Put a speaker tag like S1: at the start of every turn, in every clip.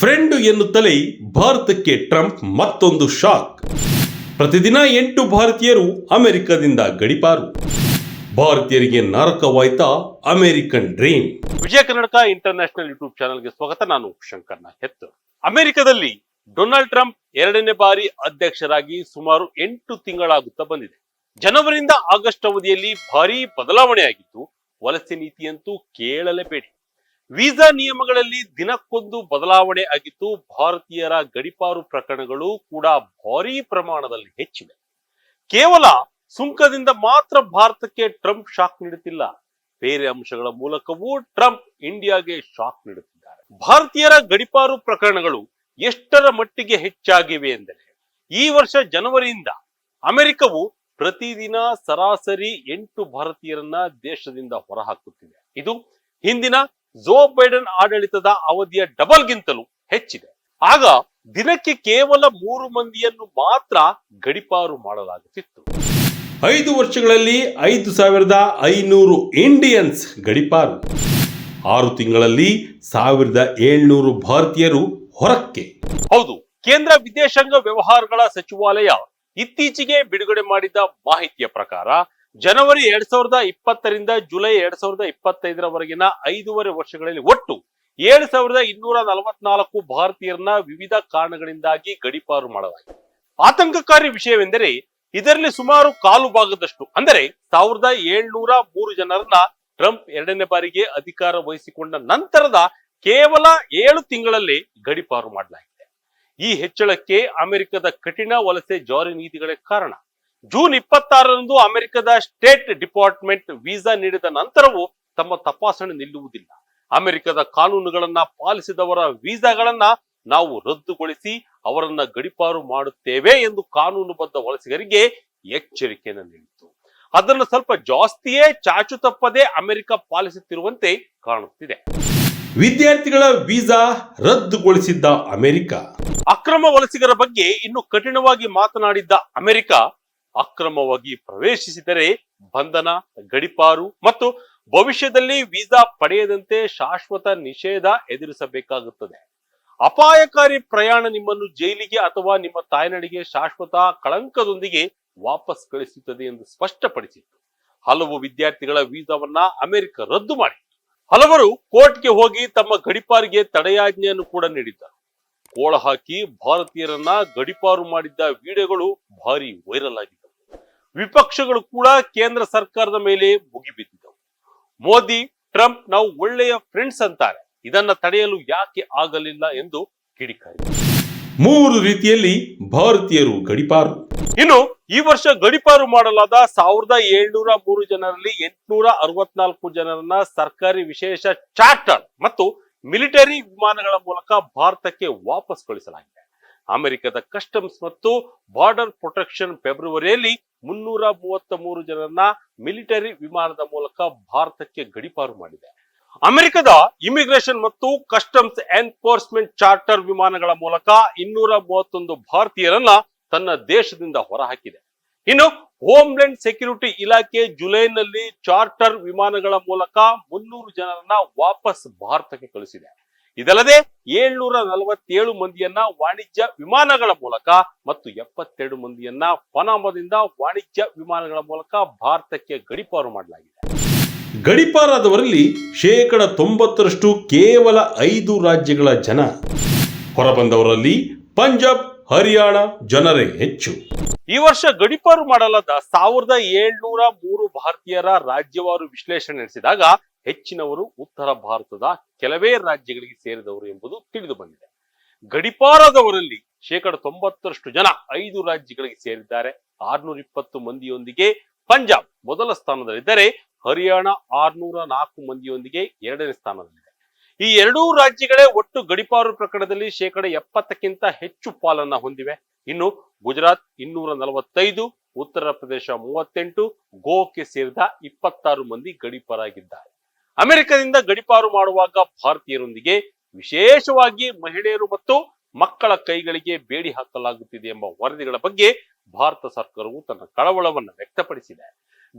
S1: Friend ಎನ್ನುತ್ತಲೇ ಭಾರತಕ್ಕೆ Trump ಮತ್ತೊಂದು shock. ಪ್ರತಿದಿನ ಎಂಟು ಭಾರತೀಯರು ಅಮೆರಿಕದಿಂದ ಗಡಿಪಾರು. ಭಾರತೀಯರಿಗೆ ನರಕವಾಯ್ತಾ American dream.
S2: Vijaya Karnataka international YouTube ಚಾನೆಲ್ಗೆ ಸ್ವಾಗತ. ನಾನು ಶಂಕರ್ನ ಹೆತ್ತು ಅಮೆರಿಕದಲ್ಲಿ ಡೊನಾಲ್ಡ್ ಟ್ರಂಪ್ ಎರಡನೇ ಬಾರಿ ಅಧ್ಯಕ್ಷರಾಗಿ ಸುಮಾರು ಎಂಟು ತಿಂಗಳಾಗುತ್ತಾ ಬಂದಿದೆ. ಜನವರಿಯಿಂದ ಆಗಸ್ಟ್ ಅವಧಿಯಲ್ಲಿ ಭಾರೀ ಬದಲಾವಣೆಯಾಗಿದ್ದು, ವಲಸೆ ನೀತಿಯಂತೂ ಕೇಳಲೇಬೇಡಿ. ವೀಸಾ ನಿಯಮಗಳಲ್ಲಿ ದಿನಕ್ಕೊಂದು ಬದಲಾವಣೆ ಆಗಿದ್ದು ಭಾರತೀಯರ ಗಡಿಪಾರು ಪ್ರಕರಣಗಳು ಕೂಡ ಭಾರಿ ಪ್ರಮಾಣದಲ್ಲಿ ಹೆಚ್ಚಿವೆ. ಕೇವಲ ಸುಂಕದಿಂದ ಮಾತ್ರ ಭಾರತಕ್ಕೆ ಟ್ರಂಪ್ ಶಾಕ್ ನೀಡುತ್ತಿಲ್ಲ. ಬೇರೆ ಅಂಶಗಳ ಮೂಲಕವೂ ಟ್ರಂಪ್ ಇಂಡಿಯಾಗೆ ಶಾಕ್ ನೀಡುತ್ತಿದ್ದಾರೆ. ಭಾರತೀಯರ ಗಡಿಪಾರು ಪ್ರಕರಣಗಳು ಎಷ್ಟರ ಮಟ್ಟಿಗೆ ಹೆಚ್ಚಾಗಿವೆ ಎಂದರೆ, ಈ ವರ್ಷ ಜನವರಿಯಿಂದ ಅಮೆರಿಕವು ಪ್ರತಿದಿನ ಸರಾಸರಿ ಎಂಟು ಭಾರತೀಯರನ್ನ ದೇಶದಿಂದ ಹೊರಹಾಕುತ್ತಿದೆ. ಇದು ಹಿಂದಿನ ಜೋ ಬೈಡನ್ ಆಡಳಿತದ ಅವಧಿಯ ಡಬಲ್ಗಿಂತಲೂ ಹೆಚ್ಚಿದೆ. ಆಗ ದಿನಕ್ಕೆ ಕೇವಲ ಮೂರು ಮಂದಿಯನ್ನು ಮಾತ್ರ ಗಡಿಪಾರು ಮಾಡಲಾಗುತ್ತಿತ್ತು.
S1: ಐದು ವರ್ಷಗಳಲ್ಲಿ ಐದು ಸಾವಿರದ ಐನೂರು ಇಂಡಿಯನ್ಸ್ ಗಡಿಪಾರು. ಆರು ತಿಂಗಳಲ್ಲಿ ಸಾವಿರದ ಏಳ್ನೂರು ಭಾರತೀಯರು ಹೊರಕ್ಕೆ.
S2: ಹೌದು ಕೇಂದ್ರ ವಿದೇಶಾಂಗ ವ್ಯವಹಾರಗಳ ಸಚಿವಾಲಯ ಇತ್ತೀಚೆಗೆ ಬಿಡುಗಡೆ ಮಾಡಿದ ಮಾಹಿತಿಯ ಪ್ರಕಾರ ಜನವರಿ ಎರಡ್ ಸಾವಿರದ ಇಪ್ಪತ್ತರಿಂದ ಜುಲೈ ಎರಡ್ ಸಾವಿರದ ಇಪ್ಪತ್ತೈದರವರೆಗಿನ ಐದೂವರೆ ವರ್ಷಗಳಲ್ಲಿ ಒಟ್ಟು ಏಳು ಸಾವಿರದ ಇನ್ನೂರ ನಲವತ್ನಾಲ್ಕು ಭಾರತೀಯರನ್ನ ವಿವಿಧ ಕಾರಣಗಳಿಂದಾಗಿ ಗಡಿಪಾರು ಮಾಡಲಾಗಿದೆ ಆತಂಕಕಾರಿ ವಿಷಯವೆಂದರೆ ಇದರಲ್ಲಿ ಸುಮಾರು ಕಾಲು ಭಾಗದಷ್ಟು, ಅಂದರೆ ಸಾವಿರದ ಏಳ್ನೂರ ಮೂರು ಜನರನ್ನ ಟ್ರಂಪ್ ಎರಡನೇ ಬಾರಿಗೆ ಅಧಿಕಾರ ವಹಿಸಿಕೊಂಡ ನಂತರದ ಕೇವಲ ಏಳು ತಿಂಗಳಲ್ಲಿ ಗಡಿಪಾರು ಮಾಡಲಾಗಿದೆ. ಈ ಹೆಚ್ಚಳಕ್ಕೆ ಅಮೆರಿಕದ ಕಠಿಣ ವಲಸೆ ಜಾರಿ ನೀತಿಗಳೇ ಕಾರಣ. ಜೂನ್ ಇಪ್ಪತ್ತಾರರಂದು ಅಮೆರಿಕದ ಸ್ಟೇಟ್ ಡಿಪಾರ್ಟ್ಮೆಂಟ್ ವೀಸಾ ನೀಡಿದ ನಂತರವೂ ತಮ್ಮ ತಪಾಸಣೆ ನಿಲ್ಲುವುದಿಲ್ಲ. ಅಮೆರಿಕದ ಕಾನೂನುಗಳನ್ನ ಪಾಲಿಸಿದವರ ವೀಸಾಗಳನ್ನ ನಾವು ರದ್ದುಗೊಳಿಸಿ ಅವರನ್ನ ಗಡಿಪಾರು ಮಾಡುತ್ತೇವೆ ಎಂದು ಕಾನೂನುಬದ್ಧ ವಲಸಿಗರಿಗೆ ಎಚ್ಚರಿಕೆಯನ್ನು ನೀಡಿತು ಅದನ್ನು ಸ್ವಲ್ಪ ಜಾಸ್ತಿಯೇ ಚಾಚು ತಪ್ಪದೆ ಅಮೆರಿಕ ಪಾಲಿಸುತ್ತಿರುವಂತೆ ಕಾಣುತ್ತಿದೆ.
S1: ವಿದ್ಯಾರ್ಥಿಗಳ ವೀಸಾ ರದ್ದುಗೊಳಿಸಿದ್ದ ಅಮೆರಿಕ.
S2: ಅಕ್ರಮ ವಲಸಿಗರ ಬಗ್ಗೆ ಇನ್ನು ಕಠಿಣವಾಗಿ ಮಾತನಾಡಿದ್ದ ಅಮೆರಿಕ ಅಕ್ರಮವಾಗಿ ಪ್ರವೇಶಿಸಿದರೆ ಬಂಧನ, ಗಡಿಪಾರು ಮತ್ತು ಭವಿಷ್ಯದಲ್ಲಿ ವೀಸಾ ಪಡೆಯದಂತೆ ಶಾಶ್ವತ ನಿಷೇಧ ಎದುರಿಸಬೇಕಾಗುತ್ತದೆ. ಅಪಾಯಕಾರಿ ಪ್ರಯಾಣ ನಿಮ್ಮನ್ನು ಜೈಲಿಗೆ ಅಥವಾ ನಿಮ್ಮ ತಾಯ್ನಾಡಿಗೆ ಶಾಶ್ವತ ಕಳಂಕದೊಂದಿಗೆ ವಾಪಸ್ ಕಳಿಸುತ್ತದೆ ಎಂದು ಸ್ಪಷ್ಟಪಡಿಸಿತ್ತು. ಹಲವು ವಿದ್ಯಾರ್ಥಿಗಳ ವೀಸಾವನ್ನ ಅಮೆರಿಕ ರದ್ದು ಮಾಡಿ ಹಲವರು ಕೋರ್ಟ್ಗೆ ಹೋಗಿ ತಮ್ಮ ಗಡಿಪಾರಿಗೆ ತಡೆಯಾಜ್ಞೆಯನ್ನು ಕೂಡ ನೀಡಿದ್ದರು. ಕೋಳ ಹಾಕಿ ಭಾರತೀಯರನ್ನ ಗಡಿಪಾರು ಮಾಡಿದ್ದ ವಿಡಿಯೋಗಳು ಭಾರಿ ವೈರಲ್ ಆಗಿದ್ದವು. ವಿಪಕ್ಷಗಳು ಕೂಡ ಕೇಂದ್ರ ಸರ್ಕಾರದ ಮೇಲೆ ಮುಗಿಬಿದ್ದಿದ್ದವು ಮೋದಿ ಟ್ರಂಪ್ ನಾವು ಒಳ್ಳೆಯ ಫ್ರೆಂಡ್ಸ್ ಅಂತಾರೆ. ಇದನ್ನ ತಡೆಯಲು ಯಾಕೆ ಆಗಲಿಲ್ಲ ಎಂದು ಕಿಡಿಕಾರಿದರು
S1: ಮೂರು ರೀತಿಯಲ್ಲಿ ಭಾರತೀಯರು ಗಡಿಪಾರು.
S2: ಇನ್ನು ಈ ವರ್ಷ ಗಡಿಪಾರು ಮಾಡಲಾದ ಸಾವಿರದ ಏಳ್ನೂರ ಮೂರು ಜನರಲ್ಲಿ ಎಂಟುನೂರ ಅರವತ್ನಾಲ್ಕು ಜನರನ್ನ ಸರ್ಕಾರಿ ವಿಶೇಷ ಚಾರ್ಟರ್ ಮತ್ತು ಮಿಲಿಟರಿ ವಿಮಾನಗಳ ಮೂಲಕ ಭಾರತಕ್ಕೆ ವಾಪಸ್ ಕಳಿಸಲಾಗಿದೆ. ಅಮೆರಿಕದ ಕಸ್ಟಮ್ಸ್ ಮತ್ತು ಬಾರ್ಡರ್ ಪ್ರೊಟೆಕ್ಷನ್ ಫೆಬ್ರವರಿಯಲ್ಲಿ ಮುನ್ನೂರ ಮೂವತ್ತ ಮೂರು ಜನರನ್ನ ಮಿಲಿಟರಿ ವಿಮಾನದ ಮೂಲಕ ಭಾರತಕ್ಕೆ ಗಡಿಪಾರು ಮಾಡಿದೆ. ಅಮೆರಿಕದ ಇಮಿಗ್ರೇಷನ್ ಮತ್ತು ಕಸ್ಟಮ್ಸ್ ಎನ್ಫೋರ್ಸ್ಮೆಂಟ್ ಚಾರ್ಟರ್ ವಿಮಾನಗಳ ಮೂಲಕ ಇನ್ನೂರ ಮೂವತ್ತೊಂದು ಭಾರತೀಯರನ್ನ ತನ್ನ ದೇಶದಿಂದ ಹೊರಹಾಕಿದೆ. ಇನ್ನು ಹೋಮ್ಲ್ಯಾಂಡ್ ಸೆಕ್ಯೂರಿಟಿ ಇಲಾಖೆ ಜುಲೈನಲ್ಲಿ ಚಾರ್ಟರ್ ವಿಮಾನಗಳ ಮೂಲಕ ಮುನ್ನೂರು ಜನರನ್ನ ವಾಪಸ್ ಭಾರತಕ್ಕೆ ಕಳಿಸಿದೆ. ಇದಲ್ಲದೆ ಏಳ್ನೂರ ನಲವತ್ತೇಳು ಮಂದಿಯನ್ನ ವಾಣಿಜ್ಯ ವಿಮಾನಗಳ ಮೂಲಕ ಮತ್ತು ಎಪ್ಪತ್ತೆರಡು ಮಂದಿಯನ್ನ ಪನಾಮದಿಂದ ವಾಣಿಜ್ಯ ವಿಮಾನಗಳ ಮೂಲಕ ಭಾರತಕ್ಕೆ ಗಡಿಪಾರು ಮಾಡಲಾಗಿದೆ.
S1: ಗಡಿಪಾರಾದವರಲ್ಲಿ ಶೇಕಡ ತೊಂಬತ್ತರಷ್ಟು ಕೇವಲ ಐದು ರಾಜ್ಯಗಳ ಜನ. ಹೊರಬಂದವರಲ್ಲಿ ಪಂಜಾಬ್ ಹರಿಯಾಣ ಜನರೇ ಹೆಚ್ಚು.
S2: ಈ ವರ್ಷ ಗಡಿಪಾರು ಮಾಡಲಾದ ಸಾವಿರದ ಏಳ್ನೂರ ಮೂರು ಭಾರತೀಯರ ರಾಜ್ಯವಾರು ವಿಶ್ಲೇಷಣೆ ನಡೆಸಿದಾಗ ಹೆಚ್ಚಿನವರು ಉತ್ತರ ಭಾರತದ ಕೆಲವೇ ರಾಜ್ಯಗಳಿಗೆ ಸೇರಿದವರು ಎಂಬುದು ತಿಳಿದು ಬಂದಿದೆ. ಗಡಿಪಾರದವರಲ್ಲಿ ಶೇಕಡ ತೊಂಬತ್ತರಷ್ಟು ಜನ ಐದು ರಾಜ್ಯಗಳಿಗೆ ಸೇರಿದ್ದಾರೆ. ಆರ್ನೂರ ಇಪ್ಪತ್ತು ಮಂದಿಯೊಂದಿಗೆ ಪಂಜಾಬ್ ಮೊದಲ ಸ್ಥಾನದಲ್ಲಿದ್ದರೆ ಹರಿಯಾಣ ಆರ್ನೂರ ನಾಲ್ಕು ಮಂದಿಯೊಂದಿಗೆ ಎರಡನೇ ಸ್ಥಾನದಲ್ಲಿದೆ. ಈ ಎರಡೂ ರಾಜ್ಯಗಳೇ ಒಟ್ಟು ಗಡಿಪಾರು ಪ್ರಕರಣದಲ್ಲಿ ಶೇಕಡ ಎಪ್ಪತ್ತಕ್ಕಿಂತ ಹೆಚ್ಚು ಪಾಲನ್ನ ಹೊಂದಿವೆ. ಇನ್ನು ಗುಜರಾತ್ ಇನ್ನೂರ ನಲವತ್ತೈದು, ಉತ್ತರ ಪ್ರದೇಶ ಮೂವತ್ತೆಂಟು, ಗೋವಾಕ್ಕೆ ಸೇರಿದ ಇಪ್ಪತ್ತಾರು ಮಂದಿ ಗಡಿಪಾರಾಗಿದ್ದಾರೆ. ಅಮೆರಿಕದಿಂದ ಗಡಿಪಾರು ಮಾಡುವಾಗ ಭಾರತೀಯರೊಂದಿಗೆ ವಿಶೇಷವಾಗಿ ಮಹಿಳೆಯರು ಮತ್ತು ಮಕ್ಕಳ ಕೈಗಳಿಗೆ ಬೇಡಿ ಹಾಕಲಾಗುತ್ತಿದೆ ಎಂಬ ವರದಿಗಳ ಬಗ್ಗೆ ಭಾರತ ಸರ್ಕಾರವು ತನ್ನ ಕಳವಳವನ್ನು ವ್ಯಕ್ತಪಡಿಸಿದೆ.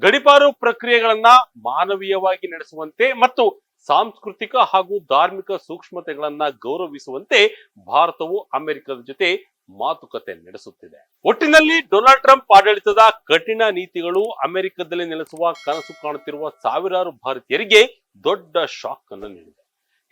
S2: ಗಡಿಪಾರು ಪ್ರಕ್ರಿಯೆಗಳನ್ನ ಮಾನವೀಯವಾಗಿ ನಡೆಸುವಂತೆ ಮತ್ತು ಸಾಂಸ್ಕೃತಿಕ ಹಾಗೂ ಧಾರ್ಮಿಕ ಸೂಕ್ಷ್ಮತೆಗಳನ್ನ ಗೌರವಿಸುವಂತೆ ಭಾರತವು ಅಮೆರಿಕದ ಜೊತೆ ಮಾತುಕತೆ ನಡೆಸುತ್ತಿದೆ. ಒಟ್ಟಿನಲ್ಲಿ ಡೊನಾಲ್ಡ್ ಟ್ರಂಪ್ ಆಡಳಿತದ ಕಠಿಣ ನೀತಿಗಳು ಅಮೆರಿಕದಲ್ಲಿ ನೆಲೆಸುವ ಕನಸು ಕಾಣುತ್ತಿರುವ ಸಾವಿರಾರು ಭಾರತೀಯರಿಗೆ ದೊಡ್ಡ ಶಾಕ್ ಅನ್ನು ನೀಡಿದೆ.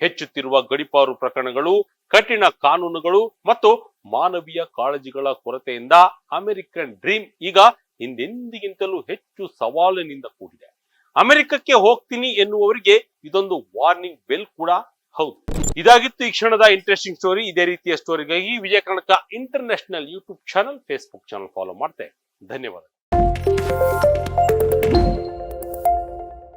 S2: ಹೆಚ್ಚುತ್ತಿರುವ ಗಡಿಪಾರು ಪ್ರಕರಣಗಳು, ಕಠಿಣ ಕಾನೂನುಗಳು ಮತ್ತು ಮಾನವೀಯ ಕಾಳಜಿಗಳ ಕೊರತೆಯಿಂದ ಅಮೆರಿಕನ್ ಡ್ರೀಮ್ ಈಗ ಹಿಂದೆಂದಿಗಿಂತಲೂ ಹೆಚ್ಚು ಸವಾಲಿನಿಂದ ಕೂಡಿದೆ. ಅಮೆರಿಕಕ್ಕೆ ಹೋಗ್ತೀನಿ ಎನ್ನುವವರಿಗೆ ಇದೊಂದು ವಾರ್ನಿಂಗ್ ಬೆಲ್ ಕೂಡ. ಹೌದು. ಇದಾಗಿತ್ತು ಈ ಕ್ಷಣದ ಇಂಟ್ರೆಸ್ಟಿಂಗ್ ಸ್ಟೋರಿ ಇದೇ ರೀತಿಯ ಸ್ಟೋರಿಗಾಗಿ Vijaya Karnataka international YouTube channel Facebook channel follow ಮಾಡ್ತೆ ಧನ್ಯವಾದ